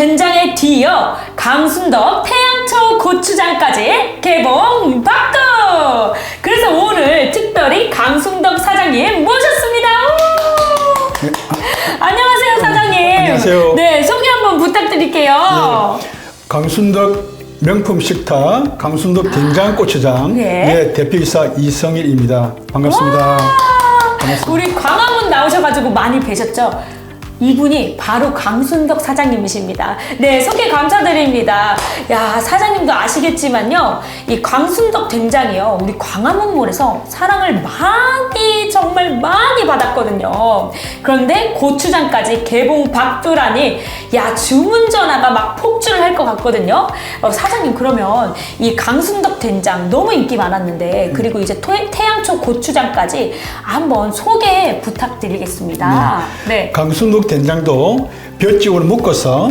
된장에 뒤이어 강순덕 태양초 고추장까지 개봉 박두! 그래서 오늘 특별히 강순덕 사장님 모셨습니다. 우! 안녕하세요, 사장님. 안녕하세요. 네, 소개 한번 부탁드릴게요. 강순덕 명품 식탁 강순덕 된장 고추장 네. 네, 대표이사 이성일입니다. 반갑습니다. 우리 광화문 나오셔가지고 많이 뵈셨죠? 이분이 바로 강순덕 사장님이십니다. 네, 소개 감사드립니다. 야, 사장님도 아시겠지만요. 이 강순덕 된장이요. 우리 광화문몰에서 사랑을 많이, 정말 많이 받았거든요. 그런데 고추장까지 개봉 박두라니, 야, 주문 전화가 막 폭주를 할 것 같거든요. 어, 사장님, 그러면 이 강순덕 된장 너무 인기 많았는데, 그리고 이제 토- 태양초 고추장까지 한번 소개 부탁드리겠습니다. 네. 강순덕 된장도 볕집으로 묶어서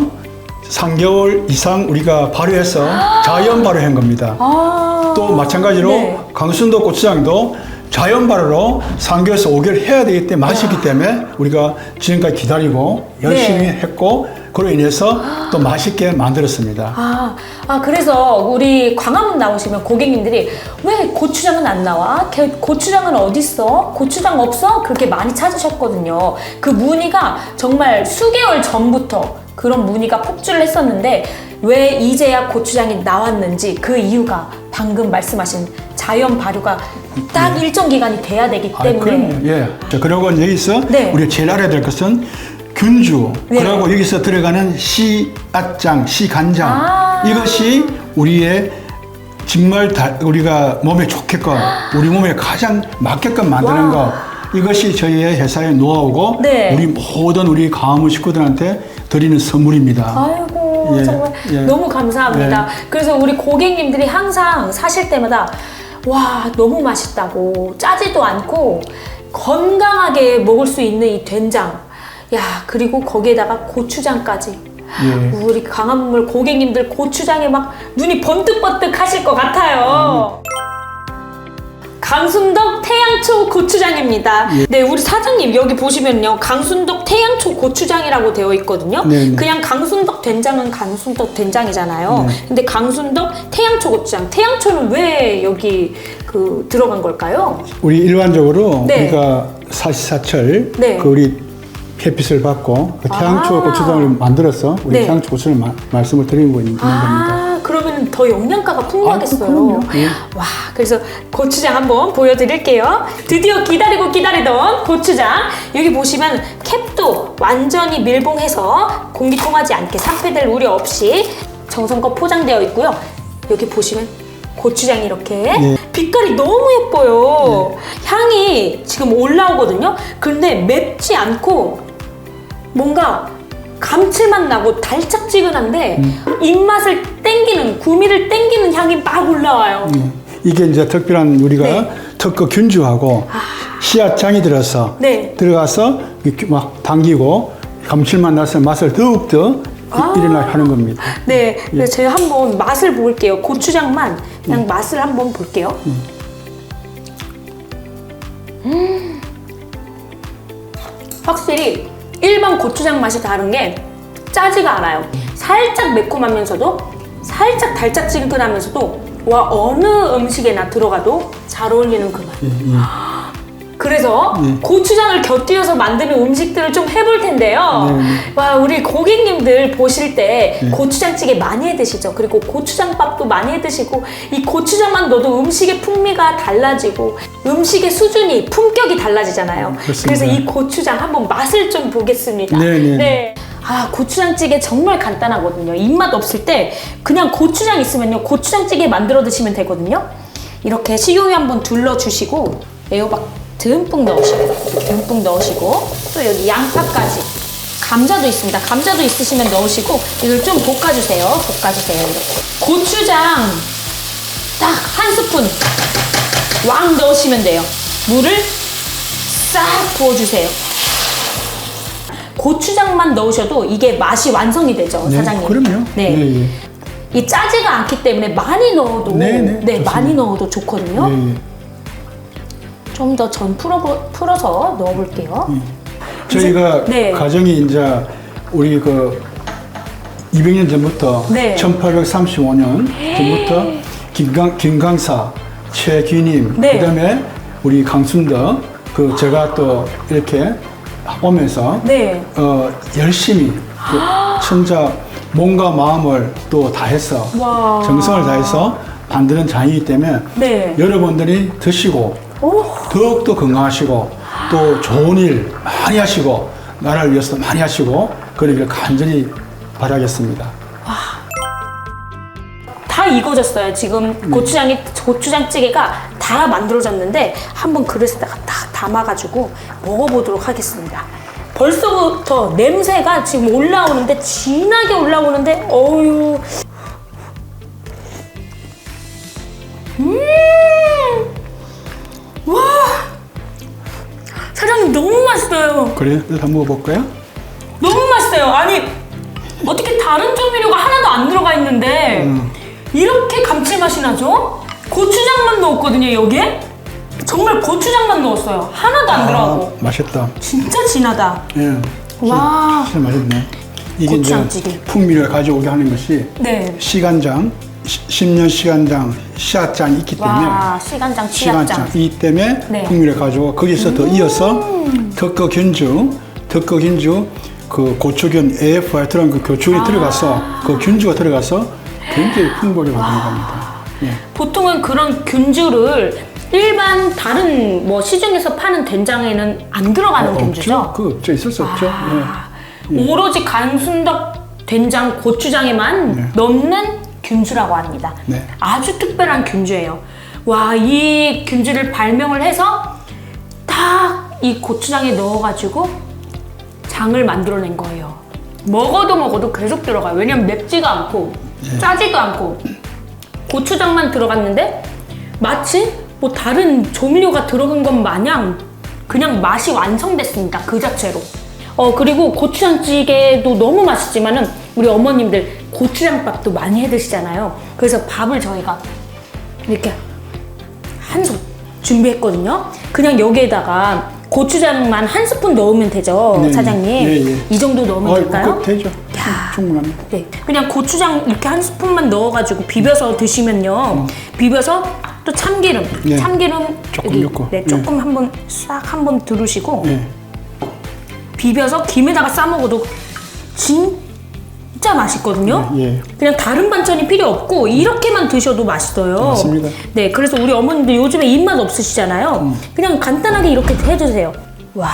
3개월 이상 우리가 발효해서 자연 발효한 겁니다. 아. 또 마찬가지로 네. 강순덕 고추장도 자연 발효로 3개월에서 5개월 해야 되기 때문에 맛있기 때문에 우리가 지금까지 기다리고 열심히 네. 했고 그로 인해서 또 맛있게 만들었습니다. 아, 아, 그래서 우리 광화문 나오시면 고객님들이 왜 고추장은 안 나와? 걔 고추장은 어딨어? 고추장 없어? 그렇게 많이 찾으셨거든요. 그 문의가 정말 수개월 전부터 그런 문의가 폭주를 했었는데 왜 이제야 고추장이 나왔는지 그 이유가 방금 말씀하신 자연 발효가 딱 일정 기간이 돼야 되기 아, 때문에 그럼요. 예. 자, 그리고 여기서 네. 우리가 제일 알아야 될 것은 균주, 네. 그리고 여기서 들어가는 씨앗장, 씨간장 아. 이것이 우리의 정말 다, 우리가 몸에 좋게끔 우리 몸에 가장 맞게끔 만드는 와. 거 이것이 저희의 회사의 노하우고 네. 우리 모든 우리 강화문 식구들한테 드리는 선물입니다. 아이고 예, 정말 예. 너무 감사합니다. 그래서 우리 고객님들이 항상 사실 때마다 와 너무 맛있다고 짜지도 않고 건강하게 먹을 수 있는 이 된장 야 그리고 거기에다가 고추장까지 예. 우리 강한물 고객님들 고추장에 막 눈이 번뜩번뜩 하실 것 같아요. 강순덕 태양초 고추장입니다. 예. 네, 우리 사장님 여기 보시면요. 강순덕 태양초 고추장이라고 되어 있거든요. 네, 네. 그냥 강순덕 된장은 강순덕 된장이잖아요. 네. 근데 강순덕 태양초 고추장. 태양초는 왜 여기 그 들어간 걸까요? 우리 일반적으로 네. 우리가 사시사철 네. 그 우리 햇빛을 받고 그 태양초 아. 고추장을 만들어서 우리 네. 태양초 고추를 마- 말씀을 드리고 있는 겁니다. 아, 그러면 더 영양가가 풍부하겠어요. 아. 예. 와, 그래서 고추장 한번 보여드릴게요. 드디어 기다리고 기다리던 고추장. 여기 보시면 캡도 완전히 밀봉해서 공기 통하지 않게 산패될 우려 없이 정성껏 포장되어 있고요. 여기 보시면 고추장이 이렇게 네. 빛깔이 너무 예뻐요. 향이 지금 올라오거든요. 근데 맵지 않고 뭔가 감칠맛 나고 달짝지근한데 입맛을 땡기는 구미를 땡기는 향이 막 올라와요. 예. 이게 이제 특별한 우리가 네. 특허 균주하고 씨앗장이 들어서 네. 들어가서 막 당기고 감칠맛 나서 맛을 더욱더 아. 일어나게 하는 겁니다. 네, 예. 제가 한번 맛을 볼게요. 고추장만 그냥 맛을 한번 볼게요. 음. 확실히 일반 고추장 맛이 다른 게 짜지가 않아요. 살짝 매콤하면서도 살짝 달짝지근하면서도 와 어느 음식에나 들어가도 잘 어울리는 그 맛. 그래서 네. 고추장을 곁들여서 만드는 음식들을 좀 해볼 텐데요. 네, 네. 와, 우리 고객님들 보실 때 네. 고추장찌개 많이 해 드시죠? 그리고 고추장밥도 많이 해 드시고 이 고추장만 넣어도 음식의 풍미가 달라지고 음식의 수준이 품격이 달라지잖아요. 그렇습니다. 그래서 이 고추장 한번 맛을 좀 보겠습니다. 네, 네. 아, 고추장찌개 정말 간단하거든요. 입맛 없을 때 그냥 고추장 있으면요. 고추장찌개 만들어 드시면 되거든요. 이렇게 식용유 한번 둘러주시고 애호박 듬뿍 넣으시고 듬뿍 넣으시고 또 여기 양파까지 감자도 있습니다. 감자도 있으시면 넣으시고 이걸 좀 볶아주세요. 볶아주세요. 이렇게 고추장 딱 한 스푼 왕 넣으시면 돼요. 물을 싹 부어주세요. 고추장만 넣으셔도 이게 맛이 완성이 되죠, 네, 사장님. 그럼요. 네. 예, 예. 이 짜지가 않기 때문에 많이 넣어도 네, 네, 좋습니다. 많이 넣어도 좋거든요. 예, 예. 좀 더 전 풀어 풀어서 넣어볼게요. 저희가 네. 가정이 이제 우리 그 200년 전부터 네. 1835년 전부터 김강 김강사, 최귀님, 네. 그다음에 우리 강순덕 그 제가 또 이렇게 오면서 네. 어, 열심히 그 천자 몸과 마음을 또 다해서 와. 정성을 다해서 만드는 장이기 때문에 네. 여러분들이 드시고 오. 더욱더 건강하시고 또 좋은 일 많이 하시고 나라를 위해서 많이 하시고 그러기를 간절히 바라겠습니다. 다 익어졌어요. 지금 고추장이 고추장찌개가 다 만들어졌는데 한번 그릇에다가 딱 담아가지고 먹어보도록 하겠습니다. 벌써부터 냄새가 지금 올라오는데 진하게 올라오는데 어유. 음. 사장님 너무 맛있어요. 그래, 한번 먹어볼까요? 너무 맛있어요. 아니 어떻게 다른 조미료가 하나도 안 들어가 있는데 음. 이렇게 감칠맛이 나죠? 고추장만 넣었거든요 여기에. 정말 고추장만 넣었어요. 하나도 안 들어가고. 아, 맛있다. 진짜 진하다. 예. 와. 진짜 맛있네. 이게 고추장찌개. 이제 풍미를 가져오게 하는 것이 네. 시간장, 시- 10년 시간장, 씨앗장이 있기 때문에 와 시간장. 시간장 이 때문에 네. 음. 풍미를 가지고 거기서 더 이어서 덕거균주, 덕거균주 그 고추균 AFRT라는 그 교축이 들어가서 그 균주가 들어가서 굉장히 풍부하게 만드는 겁니다. 예. 보통은 그런 균주를 일반 다른 뭐 시중에서 파는 된장에는 안 들어가는 균주죠. 없죠? 그 없죠. 있을 수 없죠. 아. 예. 오로지 간순덕 된장 고추장에만 네. 넣는 균주라고 합니다. 네. 아주 특별한 균주예요. 와, 이 균주를 발명을 해서 딱 이 고추장에 넣어가지고 장을 만들어낸 거예요. 먹어도 먹어도 계속 들어가요. 왜냐면 맵지가 않고 네. 짜지도 않고 고추장만 들어갔는데 마치 뭐 다른 조미료가 들어간 것 마냥 그냥 맛이 완성됐습니다. 그 자체로. 어 그리고 고추장찌개도 너무 맛있지만은 우리 어머님들 고추장밥도 많이 해 드시잖아요. 그래서 밥을 저희가 이렇게 한솥 준비했거든요. 그냥 여기에다가 고추장만 한 스푼 넣으면 되죠, 네, 사장님. 예, 예. 이 정도 넣으면 어, 될까요? 그 되죠. 충분합니다. 네, 그냥 고추장 이렇게 한 스푼만 넣어가지고 비벼서 드시면요. 비벼서 또 참기름, 네. 참기름 조금 넣고. 네, 조금 한번 싹 한번 두르시고 예. 비벼서 김에다가 싸 먹어도 진 짜 맛있거든요. 예, 예. 그냥 다른 반찬이 필요 없고 이렇게만 드셔도 맛있어요. 맞습니다. 네, 그래서 우리 어머님들 요즘에 입맛 없으시잖아요. 그냥 간단하게 이렇게 해주세요. 와.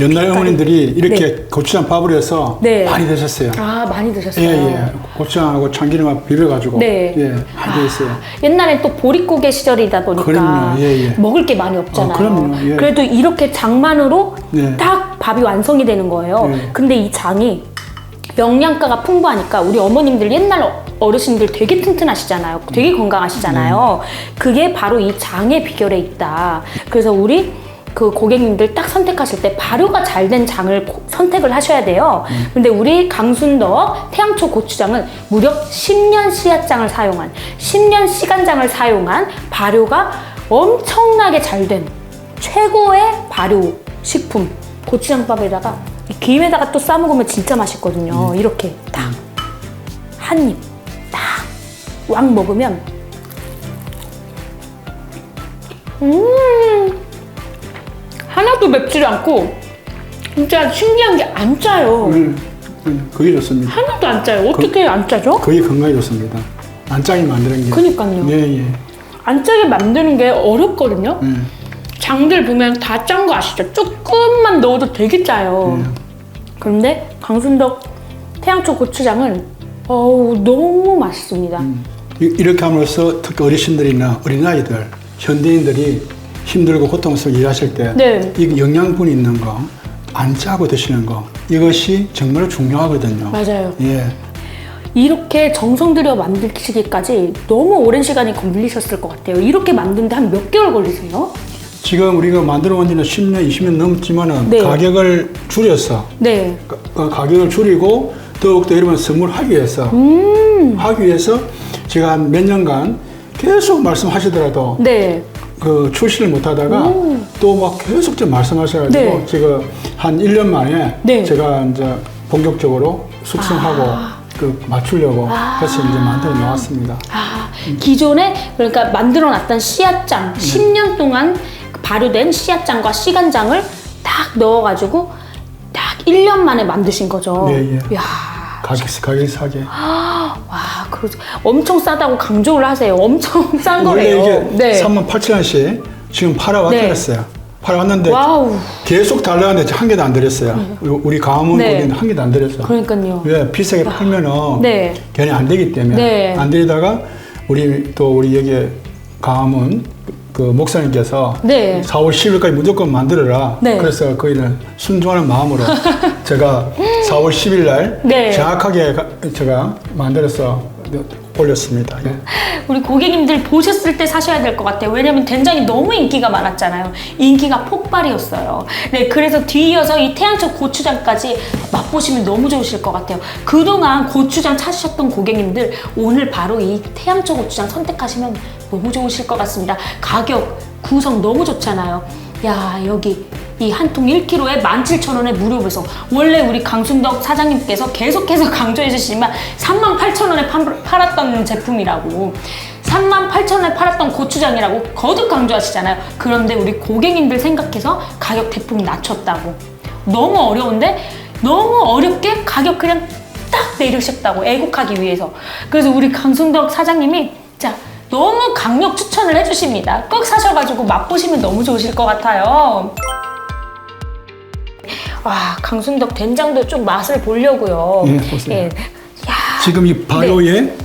옛날 어머님들이 이렇게 네. 고추장 밥을 해서 네. 많이 드셨어요. 아 많이 드셨어요. 예, 예. 고추장하고 참기름하고 비벼가지고. 네. 예, 많이 드셨어요. 옛날엔 또 보릿고개 시절이다 보니까 그럼요. 예, 예. 먹을 게 많이 없잖아요. 어, 그럼요. 예. 그래도 이렇게 장만으로 네. 딱 밥이 완성이 되는 거예요. 네. 근데 이 장이 영양가가 풍부하니까 우리 어머님들 옛날 어- 어르신들 되게 튼튼하시잖아요. 되게 건강하시잖아요. 네. 그게 바로 이 장의 비결에 있다. 그래서 우리 그 고객님들 딱 선택하실 때 발효가 잘 된 장을 고- 선택을 하셔야 돼요. 음. 근데 우리 강순덕 태양초 고추장은 무려 10년 씨앗장을 사용한 10년 시간장을 사용한 발효가 엄청나게 잘 된 최고의 발효 식품 고추장밥에다가 이 김에다가 또 싸 먹으면 진짜 맛있거든요. 이렇게 딱 한 입 딱 왕 먹으면 음 하나도 맵지 않고 진짜 신기한 게 안 짜요. 음, 음, 그게 좋습니다. 하나도 안 짜요. 어떻게 안 짜죠? 그게 건강에 좋습니다. 안 짜게 만드는 게. 그니까요. 예, 예. 안 짜게 만드는 게 어렵거든요. 예. 장들 보면 다 짠 거 아시죠? 조금만 넣어도 되게 짜요. 네. 그런데 강순덕 태양초 고추장은 어우 너무 맛있습니다. 이- 이렇게 함으로써 특히 어르신들이나 어린아이들, 현대인들이 힘들고 고통스럽게 일하실 때, 네. 이 영양분 있는 거, 안 짜고 드시는 거, 이것이 정말 중요하거든요. 맞아요. 예. 이렇게 정성 들여 만들기까지 너무 오랜 시간이 걸리셨을 것 같아요. 이렇게 만드는데 한 몇 개월 걸리세요? 지금 우리가 만들어 온 지는 10년, 20년 넘지만은 네. 가격을 줄여서 네. 가- 어, 가격을 줄이고 더욱더 여러분 선물하기 위해서 음. 하기 위해서 제가 한 몇 년간 계속 말씀하시더라도 네. 그 출시를 못 하다가 또 막 계속 좀 말씀하셔가지고 네. 지금 한 1년 만에 네. 제가 이제 본격적으로 숙성하고 그 맞추려고 아. 해서 이제 만들어 놓았습니다. 아, 기존에 그러니까 만들어 놨던 네. 씨앗장 10년 동안 발효된 씨앗장과 씨간장을 딱 넣어가지고 딱 1년 만에 만드신 거죠. 예, 예. 야, 가격 가격 사게. 와, 그러지. 엄청 싸다고 강조를 하세요. 엄청 싼 원래 거래요. 이게 네. 3만 8천 원씩 지금 팔아왔더랬어요. 팔아왔는데 와우. 계속 달라는데 한 개도 안 드렸어요. 우리- 우리 강화문 네. 거기는 한 개도 안 드렸어. 그러니까요. 왜 비싸게 팔면은 네. 괜히 안 되기 때문에 네. 안 드리다가 우리 또 우리 여기 강화문 그 목사님께서 네. 4월 10일까지 무조건 만들어라. 네. 그래서 거기는 순종하는 마음으로 제가 4월 10일 날 네. 정확하게 가- 제가 만들어서 올렸습니다. 예. 우리 고객님들 보셨을 때 사셔야 될 것 같아요. 왜냐면 된장이 너무 인기가 많았잖아요. 인기가 폭발이었어요. 네, 그래서 뒤이어서 이 태양초 고추장까지 맛보시면 너무 좋으실 것 같아요. 그동안 고추장 찾으셨던 고객님들 오늘 바로 이 태양초 고추장 선택하시면 너무 좋으실 것 같습니다. 가격, 구성 너무 좋잖아요. 야, 여기 이 한 통 1kg에 17,000원에 무료 배송. 원래 우리 강순덕 사장님께서 계속해서 강조해 주시지만 38,000원에 팔았던 제품이라고. 38,000원에 팔았던 고추장이라고 거듭 강조하시잖아요. 그런데 우리 고객님들 생각해서 가격 대폭 낮췄다고. 너무 어려운데 너무 어렵게 가격 그냥 딱 내리셨다고 애국하기 위해서. 그래서 우리 강순덕 사장님이 자 너무 강력 추천을 해주십니다. 꼭 사셔가지고 맛보시면 너무 좋으실 것 같아요. 와 강순덕 된장도 좀 맛을 보려고요. 예, 보세요. 야, 지금 이 발효에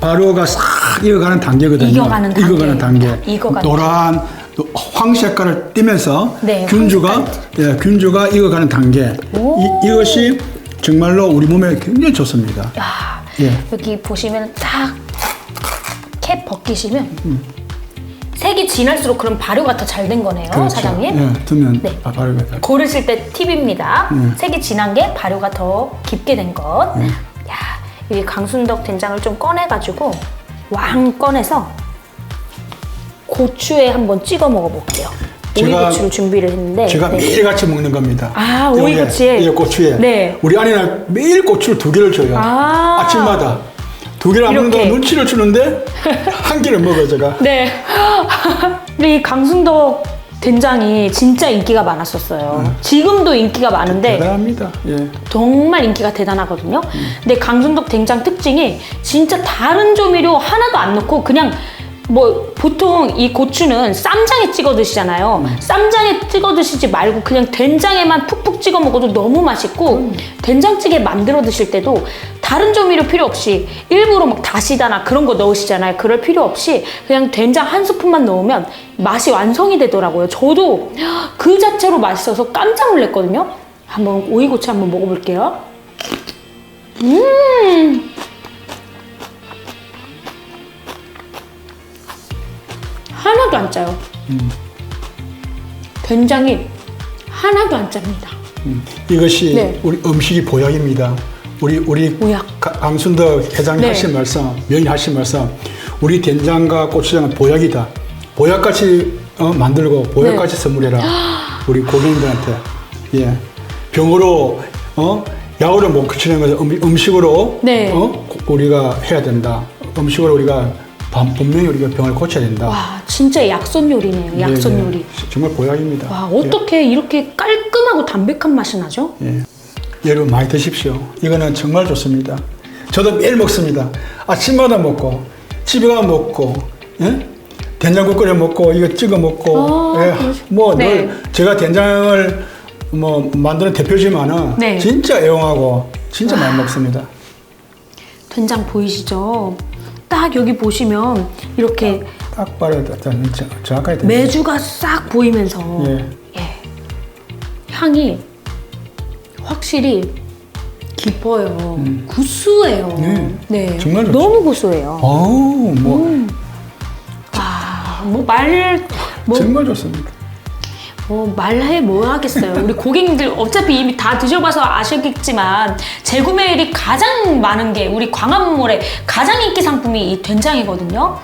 발효가 싹 익어가는 단계거든요. 네. 익어가는 단계. 익어가는 단계. 익어가는 노란 황 색깔을 띠면서 네, 균주가 황 예, 균주가 익어가는 단계. 오. 이, 이것이 정말로 우리 몸에 굉장히 좋습니다. 야, 예. 여기 보시면 딱 캡 벗기시면 음. 색이 진할수록 그럼 발효가 더 잘 된 거네요, 사장님. 예, 두면 네. 바- 발효가 다. 고르실 때 팁입니다. 음. 색이 진한 게 발효가 더 깊게 된 것. 네. 야, 이 강순덕 된장을 좀 꺼내가지고 왕 꺼내서 고추에 한번 찍어 먹어볼게요. 오이고추를 준비를 했는데. 제가 네. 매일 같이 먹는 겁니다. 아, 오이고추에? 이 고추에. 네. 우리 아내는 매일 고추를 두 개를 줘요. 아. 아침마다. 두 개를 안 먹는다고 이렇게. 눈치를 주는데 한 개를 먹어요, 제가. 네. 근데 이 강순덕 된장이 진짜 인기가 많았었어요. 네. 지금도 인기가 많은데 대단합니다. 예. 정말 인기가 대단하거든요. 근데 강순덕 된장 특징이 진짜 다른 조미료 하나도 안 넣고 그냥 뭐 보통 이 고추는 쌈장에 찍어 드시잖아요. 쌈장에 찍어 드시지 말고 그냥 된장에만 푹푹 찍어 먹어도 너무 맛있고 된장찌개 만들어 드실 때도 다른 조미료 필요 없이 일부러 막 다시다나 그런 거 넣으시잖아요. 그럴 필요 없이 그냥 된장 한 스푼만 넣으면 맛이 완성이 되더라고요. 저도 그 자체로 맛있어서 깜짝 놀랐거든요. 한번 오이고추 한번 먹어볼게요. 음. 하나도 안 짜요. 된장이 하나도 안 짭니다. 음, 이것이 네. 우리 음식이 보약입니다. 우리 우리 보약. 가- 강순덕 회장님 네. 하신 말씀, 명인 하신 말씀, 우리 된장과 고추장은 보약이다. 보약같이 어, 만들고 보약같이 네. 선물해라. 우리 고객님들한테 예 병으로 어 약으로 못 그치는 것을 음, 음식으로 네. 어 고- 우리가 해야 된다. 음식으로 우리가 반- 분명히 우리가 병을 고쳐야 된다. 와, 진짜 약선 요리네요. 약선 예, 예. 요리. 정말 보약입니다. 와, 어떻게 이렇게 깔끔하고 담백한 맛이 나죠? 예. 여러분 많이 드십시오. 이거는 정말 좋습니다. 저도 매일 먹습니다. 아침마다 먹고 집에 가면 먹고 예? 된장국 끓여 먹고 이거 찍어 먹고 아, 예. 뭐늘 네. 제가 된장을 뭐 만드는 대표지만은 네. 진짜 애용하고 진짜 많이 먹습니다. 된장 보이시죠? 딱 여기 보시면 이렇게 딱 바로 정확하게 됩니다. 메주가 싹 보이면서 예. 예. 향이 확실히 깊어요. 구수해요. 네. 네. 정말 좋죠. 너무 구수해요. 어우 뭐 아, 뭐 말, 뭐, 정말 좋습니다. 뭐 말해 뭐 하겠어요. 우리 고객님들 어차피 이미 다 드셔봐서 아시겠지만 재구매율이 가장 많은 게 우리 광화문몰의 가장 인기 상품이 이 된장이거든요.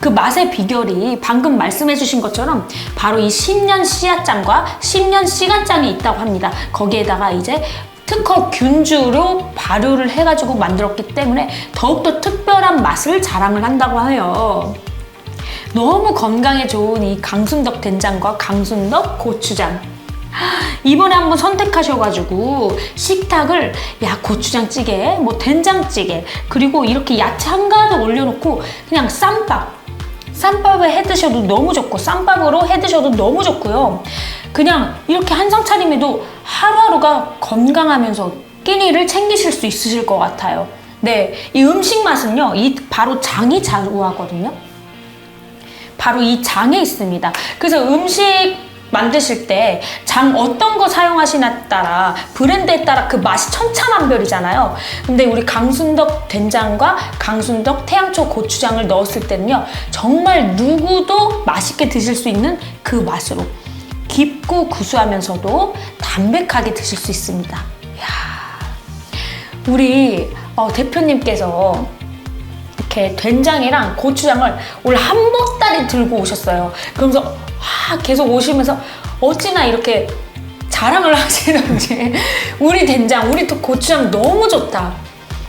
그 맛의 비결이 방금 말씀해 주신 것처럼 바로 이 10년 씨앗장과 10년 씨간장이 있다고 합니다. 거기에다가 이제 특허 균주로 발효를 해가지고 만들었기 때문에 더욱더 특별한 맛을 자랑을 한다고 해요. 너무 건강에 좋은 이 강순덕 된장과 강순덕 고추장. 이번에 한번 선택하셔가지고 식탁을 야 고추장 찌개, 뭐 된장찌개, 그리고 이렇게 야채 한 가득 올려놓고 그냥 쌈밥, 쌈밥을 해 드셔도 너무 좋고 쌈밥으로 해 드셔도 너무 좋고요. 그냥 이렇게 한 상 차림에도 하루하루가 건강하면서 끼니를 챙기실 수 있으실 것 같아요. 네, 이 음식 맛은요, 이 바로 장이 좌우하거든요. 바로 이 장에 있습니다. 그래서 음식 만드실 때 장 어떤 거 사용하시나 따라 브랜드에 따라 그 맛이 천차만별이잖아요. 근데 우리 강순덕 된장과 강순덕 태양초 고추장을 넣었을 때는요. 정말 누구도 맛있게 드실 수 있는 그 맛으로 깊고 구수하면서도 담백하게 드실 수 있습니다. 이야. 우리 어, 대표님께서 이렇게 된장이랑 고추장을 올한 보따리 들고 오셨어요. 그러면서 와, 계속 오시면서 어찌나 이렇게 자랑을 하시는지 우리 된장, 우리 또 고추장 너무 좋다.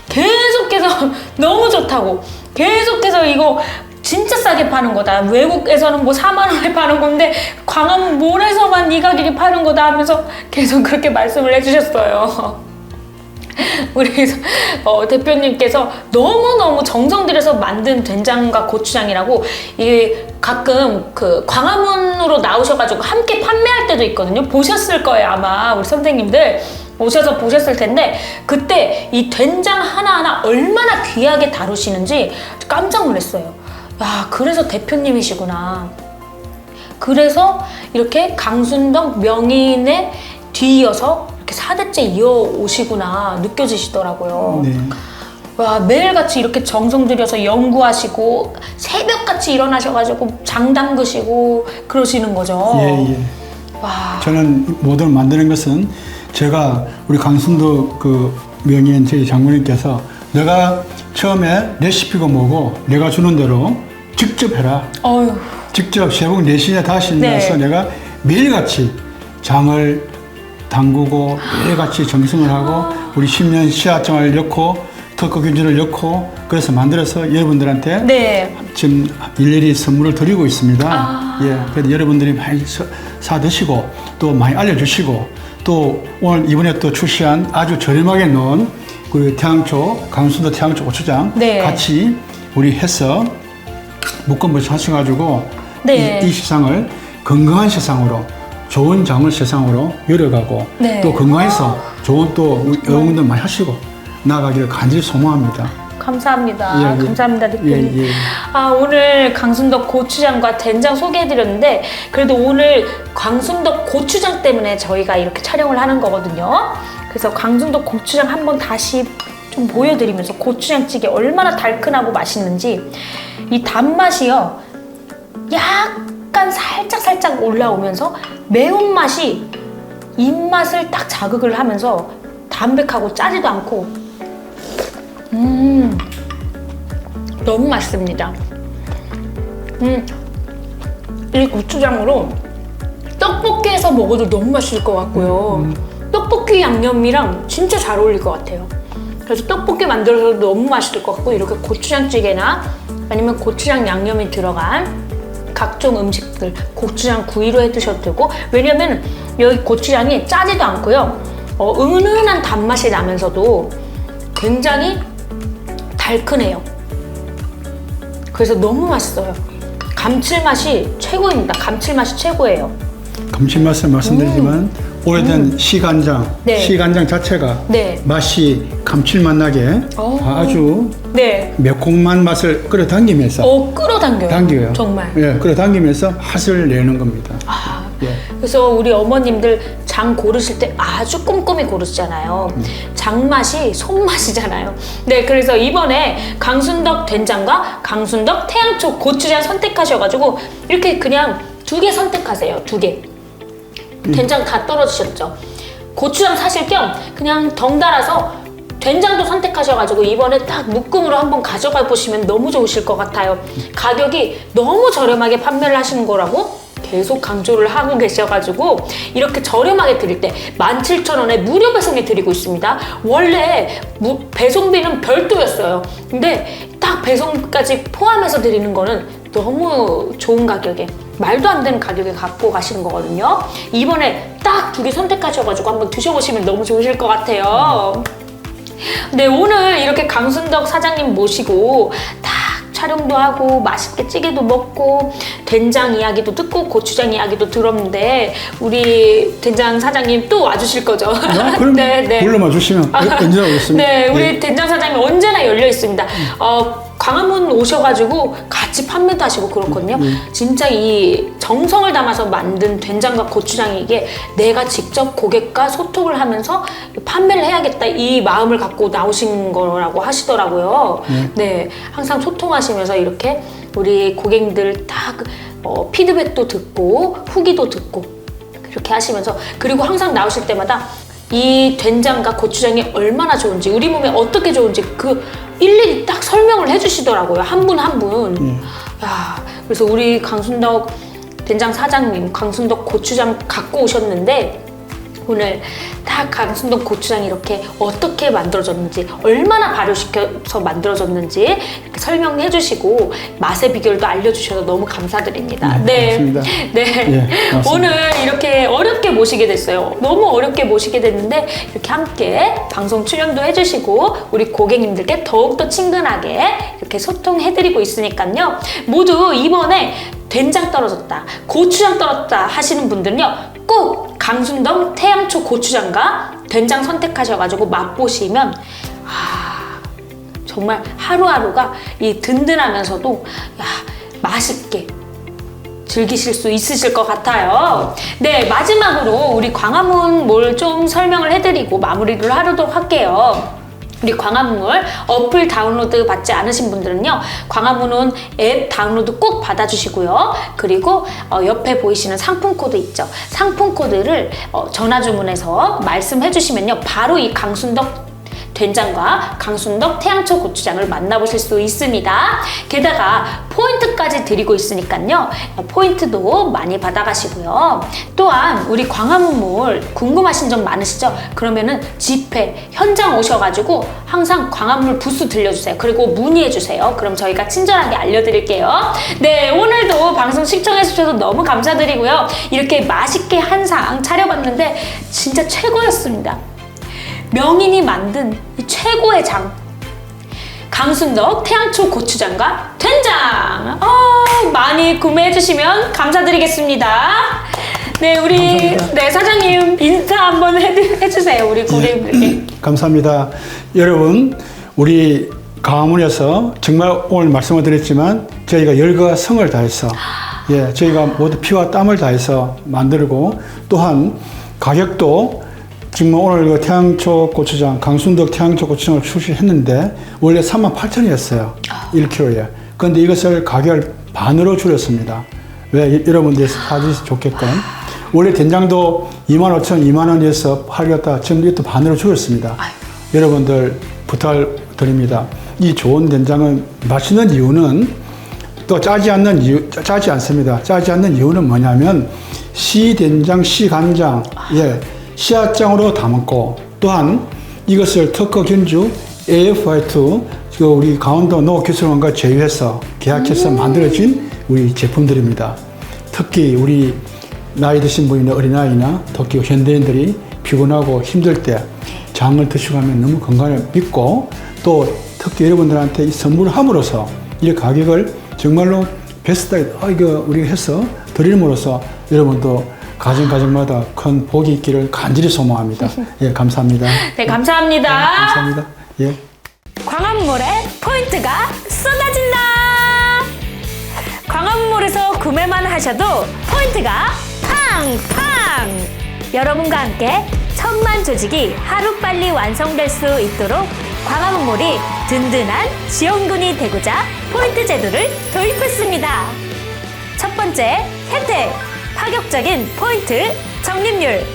계속해서 너무 좋다고 계속해서 이거 진짜 싸게 파는 거다. 외국에서는 뭐 4만 원에 파는 건데 광화문 몰에서만 이 가격에 파는 거다 하면서 계속 그렇게 말씀을 해주셨어요. 우리 어, 대표님께서 너무너무 정성 들여서 만든 된장과 고추장이라고 이 가끔 그 광화문으로 나오셔가지고 함께 판매할 때도 있거든요. 보셨을 거예요 아마 우리 선생님들 오셔서 보셨을 텐데 그때 이 된장 하나하나 얼마나 귀하게 다루시는지 깜짝 놀랐어요. 야 그래서 대표님이시구나. 그래서 이렇게 강순덕 명인에 뒤이어서 이렇게 4대째 이어오시구나 느껴지시더라고요. 네. 와 매일같이 이렇게 정성 들여서 연구하시고 새벽같이 일어나셔가지고 장 담그시고 그러시는 거죠. 예, 예. 와 저는 모든 만드는 것은 제가 우리 강순도 그 명인 저희 장모님께서 내가 처음에 레시피가 뭐고 내가 주는 대로 직접 해라. 어휴 직접 새벽 4시에 다시 네. 일어나서 내가 매일같이 장을 담그고 매일같이 정성을 하고 우리 10년 시야장을 넣고 특허 균주를 넣고 그래서 만들어서 여러분들한테 네 지금 일일이 선물을 드리고 있습니다. 아. 예, 그래서 여러분들이 많이 사, 사 드시고 또 많이 알려주시고 또 오늘 이번에 또 출시한 아주 저렴하게 넣은 그 태양초 강순도 태양초 고추장 네. 같이 우리 해서 묶음을 하셔가지고 네. 이, 이 세상을 건강한 세상으로 좋은 장을 세상으로 열어가고 네. 또 건강해서 좋은 또 여러분들 많이 하시고 나가기를 간절히 소망합니다. 감사합니다. 예, 예. 감사합니다 대표님. 예, 예. 아 오늘 강순덕 고추장과 된장 소개해드렸는데 그래도 오늘 강순덕 고추장 때문에 저희가 이렇게 촬영을 하는 거거든요. 그래서 강순덕 고추장 한번 다시 좀 보여드리면서 고추장찌개 얼마나 달큰하고 맛있는지 이 단맛이요 약 간 살짝 살짝 올라오면서 매운맛이 입맛을 딱 자극을 하면서 담백하고 짜지도 않고 음 너무 맛있습니다. 음, 이 고추장으로 떡볶이에서 먹어도 너무 맛있을 것 같고요. 떡볶이 양념이랑 진짜 잘 어울릴 것 같아요. 그래서 떡볶이 만들어서도 너무 맛있을 것 같고 이렇게 고추장찌개나 아니면 고추장 양념이 들어간 각종 음식들 고추장 구이로 해 드셔도 되고 왜냐면 여기 고추장이 짜지도 않고요. 어, 은은한 단맛이 나면서도 굉장히 달큰해요. 그래서 너무 맛있어요. 감칠맛이 최고입니다. 감칠맛이 최고예요. 감칠맛을 말씀드리지만 오래된 시간장, 음. 네. 시간장 자체가 네. 맛이 감칠맛 나게 오. 아주 네. 매콤한 맛을 끌어당기면서 어, 끌어당겨요. 당겨요. 정말. 예, 끌어당기면서 맛을 내는 겁니다. 아, 예. 그래서 우리 어머님들 장 고르실 때 아주 꼼꼼히 고르시잖아요. 장맛이 손맛이잖아요. 네, 그래서 이번에 강순덕 된장과 강순덕 태양초 고추장 선택하셔가지고 이렇게 그냥 두 개 선택하세요. 두 개. 된장 다 떨어지셨죠? 고추장 사실 겸 그냥 덩달아서 된장도 선택하셔가지고 이번에 딱 묶음으로 한번 가져가 보시면 너무 좋으실 것 같아요. 가격이 너무 저렴하게 판매를 하시는 거라고 계속 강조를 하고 계셔가지고 이렇게 저렴하게 드릴 때 17,000원에 무료 배송해 드리고 있습니다. 원래 무- 배송비는 별도였어요. 근데 딱 배송까지 포함해서 드리는 거는 너무 좋은 가격에 말도 안 되는 가격에 갖고 가시는 거거든요. 이번에 딱 두 개 선택하셔가지고 한번 드셔보시면 너무 좋으실 것 같아요. 네, 오늘 이렇게 강순덕 사장님 모시고 딱 촬영도 하고 맛있게 찌개도 먹고 된장 이야기도 듣고 고추장 이야기도 들었는데 우리 된장 사장님 또 와주실 거죠? 아, 그럼 불러만 주시면 언제나 오겠습니다. 네, 우리 예. 된장 사장님 언제나 열려 있습니다. 어, 광화문 오셔가지고 같이 판매도 하시고 그렇거든요. 진짜 이 정성을 담아서 만든 된장과 고추장이 이게 내가 직접 고객과 소통을 하면서 판매를 해야겠다 이 마음을 갖고 나오신 거라고 하시더라고요. 네, 항상 소통하시면서 이렇게 우리 고객님들 다 어, 피드백도 듣고 후기도 듣고 그렇게 하시면서 그리고 항상 나오실 때마다 이 된장과 고추장이 얼마나 좋은지 우리 몸에 어떻게 좋은지 그 일일이 딱 설명을 해주시더라고요 한 분 한 분. 야 그래서 우리 강순덕 된장 사장님 강순덕 고추장 갖고 오셨는데 오늘 다 강순덕 고추장이 이렇게 어떻게 만들어졌는지 얼마나 발효시켜서 만들어졌는지 이렇게 설명해 주시고 맛의 비결도 알려주셔서 너무 감사드립니다. 네, 고맙습니다. 네. 예, 고맙습니다. 오늘 이렇게 어렵게 모시게 됐어요. 너무 어렵게 모시게 됐는데 이렇게 함께 방송 출연도 해주시고 우리 고객님들께 더욱더 친근하게 이렇게 소통해드리고 있으니까요. 모두 이번에 된장 떨어졌다, 고추장 떨어졌다 하시는 분들은요. 꼭 강순동 태양초 고추장과 된장 선택하셔가지고 맛보시면 아, 정말 하루하루가 이 든든하면서도 야, 맛있게 즐기실 수 있으실 것 같아요. 네, 마지막으로 우리 광화문 몰좀 설명을 해드리고 마무리를 하도록 할게요. 우리 광화문몰 어플 다운로드 받지 않으신 분들은요, 광화문은 앱 다운로드 꼭 받아주시고요. 그리고 어, 옆에 보이시는 상품 코드 있죠. 상품 코드를 어, 전화 주문해서 말씀해 주시면요, 바로 이 강순덕 된장과 강순덕 태양초 고추장을 만나보실 수 있습니다. 게다가 포인트까지 드리고 있으니까요. 포인트도 많이 받아가시고요. 또한 우리 광화문몰 궁금하신 점 많으시죠? 그러면은 집회 현장 오셔가지고 항상 광화문몰 부스 들려주세요. 그리고 문의해주세요. 그럼 저희가 친절하게 알려드릴게요. 네, 오늘도 방송 시청해주셔서 너무 감사드리고요. 이렇게 맛있게 한상 차려봤는데 진짜 최고였습니다. 명인이 만든 이 최고의 장 강순덕 태양초 고추장과 된장 어, 많이 구매해 주시면 감사드리겠습니다. 네 우리 감사합니다. 네 사장님 인사 한번 해, 해주세요 우리 고객님들께. 감사합니다. 여러분, 우리 강화문에서 정말 오늘 말씀을 드렸지만 저희가 열과 성을 다해서 예, 저희가 모두 피와 땀을 다해서 만들고 또한 가격도 정말 오늘 그 태양초 고추장, 강순덕 태양초 고추장을 출시했는데 원래 3만 8천이었어요. 1kg에. 그런데 이것을 가격을 반으로 줄였습니다. 왜 여러분들이 사주시 좋게끔. 원래 된장도 2만 5천, 2만 원에서 팔렸다 지금 이것도 반으로 줄였습니다. 여러분들 부탁드립니다. 이 좋은 된장은 맛있는 이유는 또 짜지 않는 이유, 짜- 짜지 않습니다. 짜지 않는 이유는 뭐냐면 시 된장, 시 간장, 예, 씨앗장으로 담았고 또한 이것을 특허 견주 AF 화이트 그 우리 강원도 농업기술원과 제휴해서 계약해서 만들어진 우리 제품들입니다. 특히 우리 나이 드신 분이나 어린아이나 특히 현대인들이 피곤하고 힘들 때 장을 드시고 하면 너무 건강을 믿고 또 특히 여러분들한테 이 선물을 함으로써 이 가격을 정말로 베스트 아 이거 우리가 해서 드림으로써 여러분도 가정 가정마다 큰 복이 있기를 간절히 소망합니다. 예, 감사합니다. 네 감사합니다. 감사합니다. 예. 광화문몰에 포인트가 쏟아진다. 광화문몰에서 구매만 하셔도 포인트가 팡팡. 여러분과 함께 천만 조직이 하루빨리 완성될 수 있도록 광화문몰이 든든한 지원군이 되고자 포인트 제도를 도입했습니다. 첫 번째 혜택 파격적인 포인트 적립률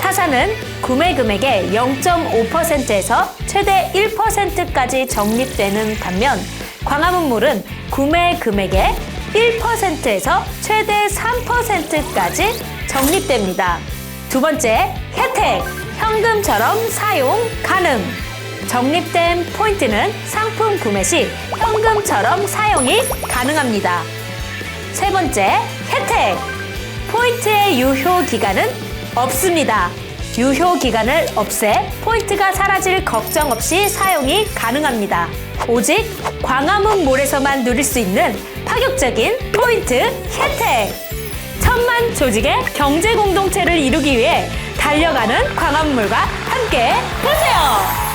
타사는 구매 금액의 0.5%에서 최대 1%까지 적립되는 반면 광화문물은 구매 금액의 1%에서 최대 3%까지 적립됩니다. 두 번째, 혜택. 현금처럼 사용 가능. 적립된 포인트는 상품 구매 시 현금처럼 사용이 가능합니다. 세 번째, 혜택. 포인트의 유효 기간은 없습니다. 유효 기간을 없애 포인트가 사라질 걱정 없이 사용이 가능합니다. 오직 광화문 몰에서만 누릴 수 있는 파격적인 포인트 혜택. 천만 조직의 경제 공동체를 이루기 위해 달려가는 광화문몰과 함께 보세요.